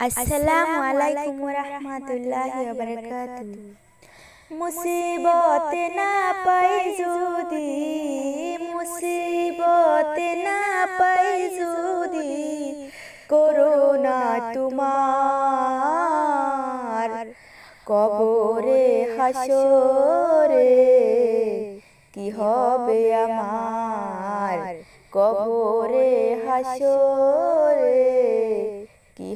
আসসালামু আলাইকুম রহমতুল্লাহি বারাকাতু মুসিবত না পাই যদি মুসিবত না পাই যদি করোনা তোমার কবরে হাসরে কি হবে আমার কবরে হাসরে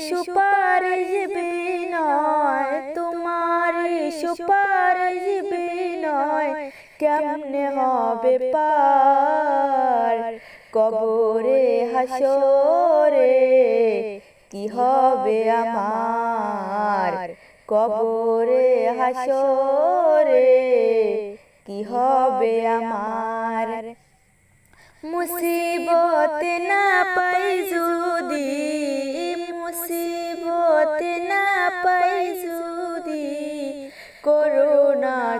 সুপারিশ বিনয় তোমার সুপারিশ বিনয়, কেমনে হবে পার? কবরে হাসরে কি হবে আমার? কবরে হাসরে কি হবে আমার? মুসিবত না পাই যদি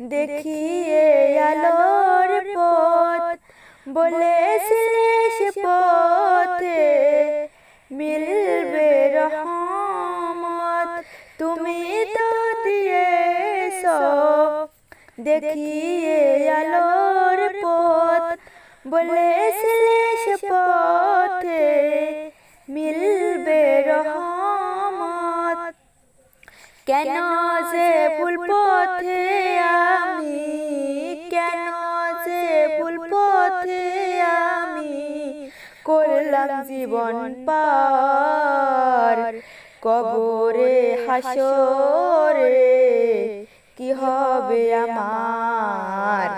দেখিয়ে আলোর পথ বলেছিলে সে পথে মিলবে রহমত। তুমি তো দিয়েছ, দেখিয়ে আলোর পথ বলেছিলে সে পথে মিলবে রহমত। কেন যে ভুল পথে করলাম জীবন পার। কবরে হাসরে কি হবে আমার?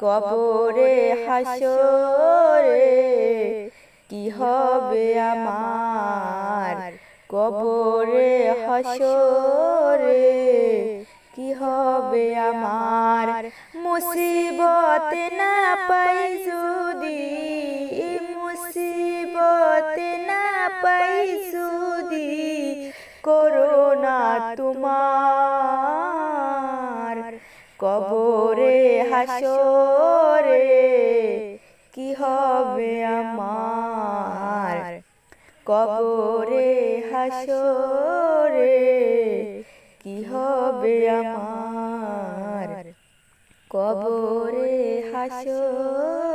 কবরে হাসরে কি হবে আমার? কবরে হাসরে কি হবে আমার? মুসিবত না পাই যদি মুসিবত না পাই যদি করোনা তোমার কবরে হাসরে কি হবে আমার? কবরে হাসরে কি হবে আমার? কবরে হাসরে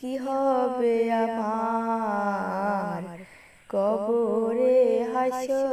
কি হবে আমার? কবরে হাসো।